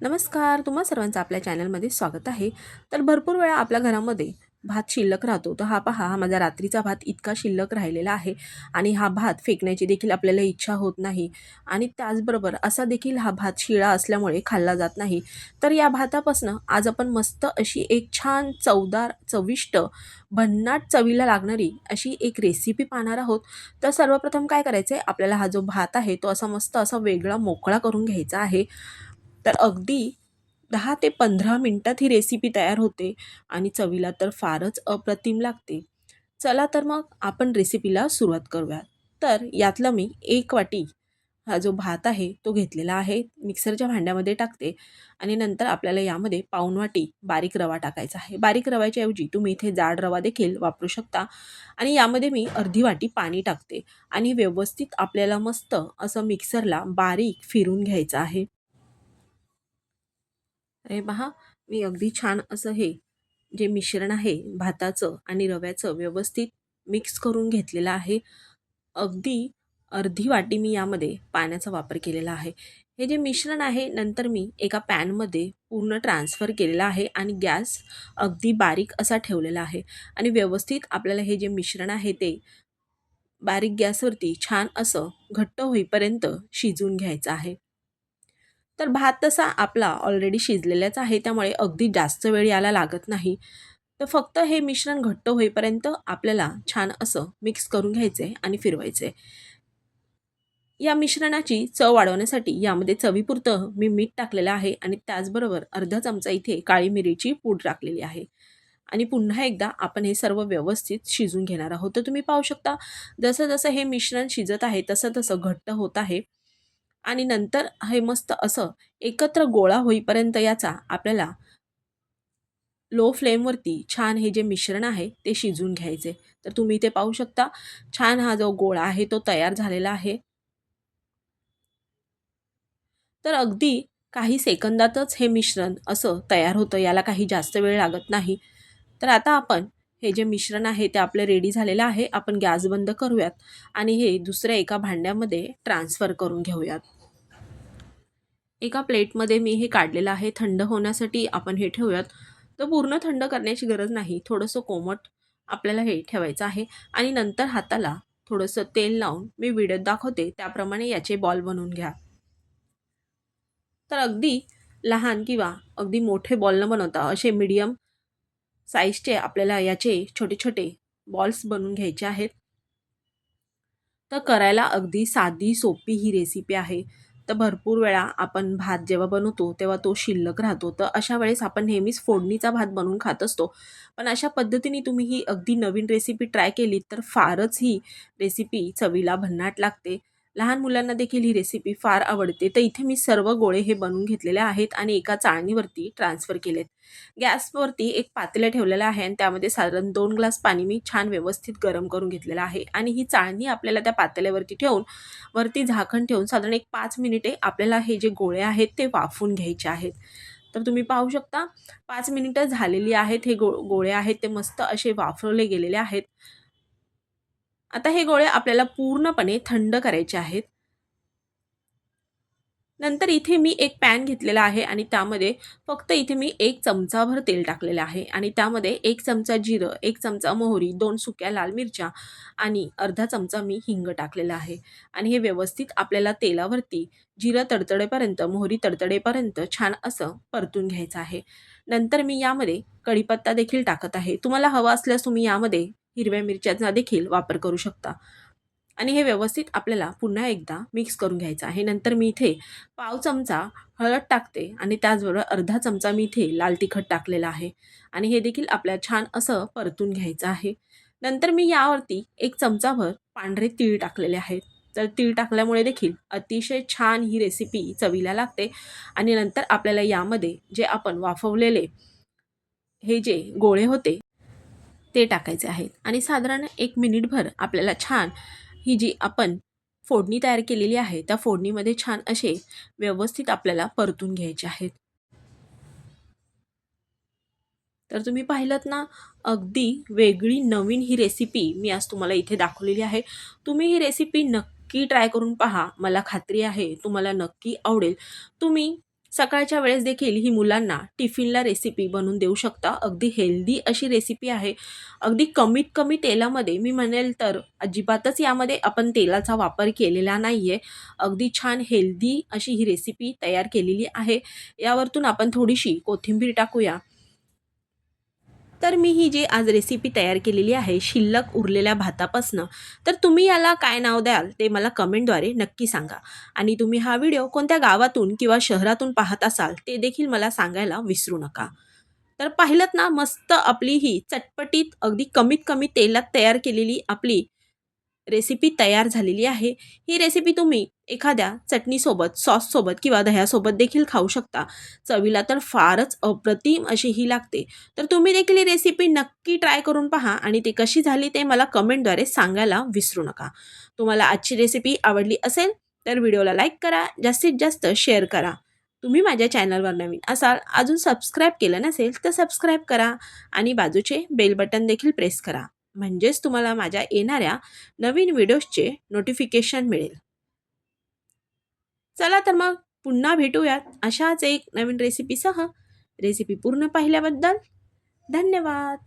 नमस्कार तुम्हा सर्वांचं आपल्या चॅनलमध्ये स्वागत आहे. तर भरपूर वेळा आपल्या घरामध्ये भात शिल्लक राहतो. तर हा पहा हा माझा रात्रीचा भात इतका शिल्लक राहिलेला आहे आणि हा भात फेकण्याची देखील आपल्याला इच्छा होत नाही. आणि त्याचबरोबर असा देखील हा भात शिळा असल्यामुळे खाल्ला जात नाही. तर या भातापासून आज आपण मस्त अशी एक छान चवदार चविष्ट भन्नाट चवीला लागणारी अशी एक रेसिपी पाहणार आहोत. तर सर्वप्रथम काय करायचं आहे आपल्याला हा जो भात आहे तो असा मस्त असा वेगळा मोकळा करून घ्यायचा आहे. तर अगदी दहा ते पंधरा मिनटात ही रेसिपी तयार होते आणि चवीला तर फारच अप्रतिम लागते. चला तर मग आपण रेसिपीला सुरुवात करूयात. तर यातलं मी एक वाटी हा जो भात आहे तो घेतलेला आहे मिक्सरच्या भांड्यामध्ये टाकते आणि नंतर आपल्याला यामध्ये पाऊण वाटी बारीक रवा टाकायचा आहे. बारीक रव्याच्या ऐवजी तुम्ही इथे जाड रवा देखील वापरू शकता आणि यामध्ये मी अर्धी वाटी पाणी टाकते आणि व्यवस्थित आपल्याला मस्त असं मिक्सरला बारीक फिरून घ्यायचं आहे. अरे पहा मी अगदी छान असं हे जे मिश्रण आहे भाताचं आणि रव्याचं व्यवस्थित मिक्स करून घेतलेलं आहे. अगदी अर्धी वाटी मी यामध्ये पाण्याचा वापर केलेला आहे. हे जे मिश्रण आहे नंतर मी एका पॅनमध्ये पूर्ण ट्रान्सफर केलेला आहे आणि गॅस अगदी बारीक असा ठेवलेला आहे. आणि व्यवस्थित आपल्याला हे जे मिश्रण आहे ते बारीक गॅसवरती छान असं घट्ट होईपर्यंत शिजवून घ्यायचं आहे. तर भात तसा आपला ऑलरेडी शिजलेलाच आहे त्यामुळे अगदी जास्त वेळ याला लागत नाही. तर फक्त हे मिश्रण घट्ट होईपर्यंत आपल्याला छान असं मिक्स करून घ्यायचं आहे आणि फिरवायचं आहे या मिश्रणाची चव वाढवण्यासाठी यामध्ये चवीपुरतं मी मीठ टाकलेलं आहे आणि त्याचबरोबर अर्धा चमचा इथे काळी मिरीची पूड टाकलेली आहे. आणि पुन्हा एकदा आपण हे सर्व व्यवस्थित शिजून घेणार आहोत. तर तुम्ही पाहू शकता जसं जसं हे मिश्रण शिजत आहे तसं तसं घट्ट होत आहे. आणि नंतर हे मस्त असं एकत्र गोळा होईपर्यंत याचा आपल्याला लो फ्लेमवरती छान हे जे मिश्रण आहे ते शिजून घ्यायचे. तर तुम्ही ते पाहू शकता छान हा जो गोळा आहे तो तयार झालेला आहे. तर अगदी काही सेकंदातच हे मिश्रण असं तयार होतं याला काही जास्त वेळ लागत नाही. तर आता आपण हे जे मिश्रण आहे ते आपलं रेडी झालेलं आहे आपण गॅस बंद करूयात आणि हे दुसऱ्या एका भांड्यामध्ये ट्रान्सफर करून घेऊयात. एका प्लेटमध्ये मी हे काढलेलं आहे थंड होण्यासाठी आपण हे ठेवूयात. तर पूर्ण थंड करण्याची गरज नाही थोडंसं कोमट आपल्याला हे ठेवायचं आहे आणि नंतर हाताला थोडंसं तेल लावून मी व्हिडिओत दाखवते त्याप्रमाणे याचे बॉल बनवून घ्या. तर अगदी लहान किंवा अगदी मोठे बॉल न बनवता असे मीडियम साईजचे आपल्याला याचे छोटे छोटे बॉल्स बनवून घ्यायचे आहेत. तर करायला अगदी साधी सोपी ही रेसिपी आहे. तर भरपूर वेळा आपण भात जेव्हा बनवतो तेव्हा तो शिल्लक राहतो. तर अशा वेळेस आपण नेहमीच फोडणीचा भात बनवून खात असतो. पण अशा पद्धतीने तुम्ही ही अगदी नवीन रेसिपी ट्राय केली तर फारच ही रेसिपी चवीला भन्नाट लागते. लहान मुलांना देखील ही रेसिपी फार आवडते. तर इथे मी सर्व गोळे हे बनवून घेतलेले आहेत आणि एका चाळणीवरती ट्रान्सफर केलेत. गॅसवरती एक पातेलं ठेवलेलं आहे आणि त्यामध्ये साधारण दोन ग्लास पाणी मी छान व्यवस्थित गरम करून घेतलेलं आहे. आणि ही चाळणी आपल्याला त्या पातेल्यावरती ठेवून वरती झाकण ठेवून साधारण एक पाच मिनिटे आपल्याला हे जे गोळे आहेत ते वाफून घ्यायचे आहेत. तर तुम्ही पाहू शकता पाच मिनिटं झालेली आहेत हे गो गोळे आहेत ते मस्त असे वाफवले गेलेले आहेत. आता हे गोळे आपल्याला पूर्णपणे थंड करायचे आहेत. नंतर इथे मी एक पॅन घेतलेला आहे आणि त्यामध्ये फक्त इथे मी एक चमचाभर तेल टाकलेलं आहे आणि त्यामध्ये एक चमचा जिरं एक चमचा मोहरी दोन सुक्या लाल मिरच्या आणि अर्धा चमचा मी हिंग टाकलेला आहे. आणि हे व्यवस्थित आपल्याला तेलावरती जिरं तडतडेपर्यंत मोहरी तडतडेपर्यंत छान असं परतून घ्यायचं आहे. नंतर मी यामध्ये कढीपत्ता देखील टाकत आहे. तुम्हाला हवा असल्यास तुम्ही यामध्ये हिरव्या मिरच्याचा देखील वापर करू शकता. आणि हे व्यवस्थित आपल्याला पुन्हा एकदा मिक्स करून घ्यायचं आहे. नंतर मी इथे पाव चमचा हळद टाकते आणि त्याचबरोबर अर्धा चमचा मी इथे लाल तिखट टाकलेला आहे. आणि हे देखील आपल्याला छान असं परतून घ्यायचं आहे. नंतर मी यावरती एक चमचाभर पांढरे तीळ टाकलेले आहेत. तर तीळ टाकल्यामुळे देखील अतिशय छान ही रेसिपी चवीला लागते. आणि नंतर आपल्याला यामध्ये जे आपण वाफवलेले हे जे गोळे होते ते टाकायचे आहेत. आणि साधारण एक मिनिटभर आपल्याला छान ही जी आपण फोडणी तयार केलेली आहे त्या फोडणीमध्ये छान असे व्यवस्थित आपल्याला परतून घ्यायचे आहेत. तर तुम्ही पाहिलं ना अगदी वेगळी नवीन ही रेसिपी मी आज तुम्हाला इथे दाखवलेली आहे. तुम्ही ही रेसिपी नक्की ट्राय करून पहा. मला खात्री आहे तुम्हाला नक्की आवडेल. तुम्ही सकाळच्या वेळेस देखील ही मुलांना टिफिनला रेसिपी बनवून देऊ शकता. अगदी हेल्दी अशी रेसिपी आहे. अगदी कमीत कमी तेलामध्ये मी म्हणेल तर अजिबातच यामध्ये आपण तेलाचा वापर केलेला नाही आहे अगदी छान हेल्दी अशी ही रेसिपी तयार केलेली आहे. यावरतून आपण थोडीशी कोथिंबीर टाकूया. तर मी ही जी आज रेसिपी तयार केलेली आहे शिल्लक उरलेल्या भातापासनं तर तुम्ही याला काय नाव द्याल ते मला कमेंटद्वारे नक्की सांगा. आणि तुम्ही हा व्हिडिओ कोणत्या गावातून किंवा शहरातून पाहत असाल ते देखील मला सांगायला विसरू नका. तर पाहिलं ना मस्त आपली ही चटपटीत अगदी कमीत कमी तेलात तयार केलेली आपली रेसिपी तयार झालेली आहे. ही रेसिपी तुम्ही एखाद्या चटणीसोबत सॉससोबत किंवा दह्यासोबत देखील खाऊ शकता. चवीला तर फारच अप्रतिम अशी ही लागते. तर तुम्ही देखील ही रेसिपी नक्की ट्राय करून पहा आणि ती कशी झाली ते मला कमेंटद्वारे सांगायला विसरू नका. तुम्हाला आजची रेसिपी आवडली असेल तर व्हिडिओला लाईक करा जास्तीत जास्त शेअर करा. तुम्ही माझ्या चॅनलवर नवीन असाल अजून सबस्क्राईब केलं नसेल तर सबस्क्राईब करा आणि बाजूचे बेल बटन देखील प्रेस करा. म्हणजेच तुम्हाला माझ्या येणाऱ्या नवीन व्हिडिओजचे नोटिफिकेशन मिळेल. चला तर मग पुन्हा भेटूयात अशाच एक नवीन रेसिपीसह रेसिपी पूर्ण पाहिल्याबद्दल धन्यवाद.